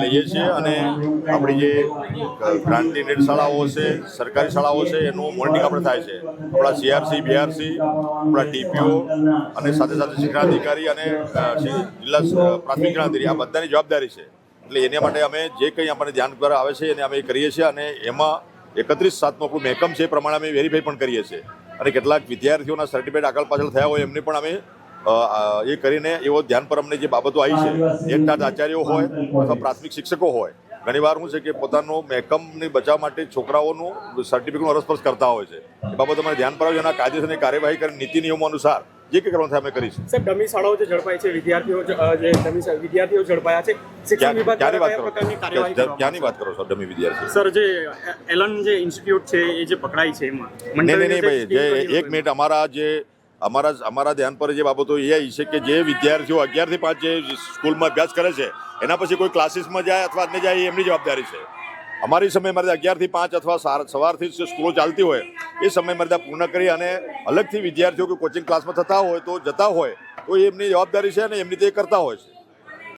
લઈએ છીએ અને આપણી જે ગ્રાન્ટીનેડ શાળાઓ છે, સરકારી શાળાઓ છે, એનું મોનિટરિંગ આપણે થાય છે. આપણા સીઆરસી બીઆરસી આપણા ટીપીઓ અને સાથે સાથે શિક્ષણાધિકારી અને જિલ્લા પ્રાથમિક શિક્ષણાધિકારી, આ બધાની જવાબદારી છે. એટલે એના માટે અમે જે કંઈ આપણને ધ્યાન દ્વારા આવે છે એને અમે કરીએ છીએ અને એમાં એકત્રીસ સાતનું આપણું મહેકમ છે એ પ્રમાણે અમે વેરીફાઈ પણ કરીએ છીએ. અને કેટલાક વિદ્યાર્થીઓના સર્ટિફિકેટ આગળ પાછળ થયા હોય એમને પણ અમે એ કરીને એવો ધ્યાન પર અમને જે બાબતો આવી છે એક ટાટ આચાર્યો હોય અથવા પ્રાથમિક શિક્ષકો હોય, ઘણીવાર શું છે કે પોતાનું મહેકમને બચાવ માટે છોકરાઓનું સર્ટિફિકેટનો અરસપરસ કરતા હોય છે. એ બાબત અમારે ધ્યાન પર આવે એના કાયદેસરની કાર્યવાહી કરી નીતિ નિયમો અનુસાર જે કંઈ કરવાનું થાય અમે કરીશું સાહેબ ડમી શાળાઓ જે ઝડપાઈ છે વિદ્યાર્થીઓ જે ડમી વિદ્યાર્થીઓ ઝડપાયા છે શિક્ષણ વિભાગ ક્યારે વાત કરો? ક્યાંની વાત કરો છો ડમી વિદ્યાર્થી સર જે એલન જે ઇન્સ્ટિટ્યૂટ છે એ જે પકડાઈ છે એમાં? નહીં નહીં ભાઈ જે એક મિનિટ અમારા જે અમારા અમારા ધ્યાન પર જે બાબતો એ આવી છે કે જે વિદ્યાર્થીઓ અગિયારથી પાંચ જે સ્કૂલમાં અભ્યાસ કરે છે એના પછી કોઈ ક્લાસીસમાં જાય અથવા અન્ય જાય એમની જવાબદારી છે. અમારી સમય મર્યાદા અગિયારથી પાંચ અથવા સવારથી જે સ્કૂલો ચાલતી હોય, એ સમય મર્યાદા પૂર્ણ કરી અને અલગથી વિદ્યાર્થીઓ કે કોચિંગ ક્લાસમાં થતા હોય તો જતા હોય, તો એમની જવાબદારી છે અને એમની તે કરતા હોય છે.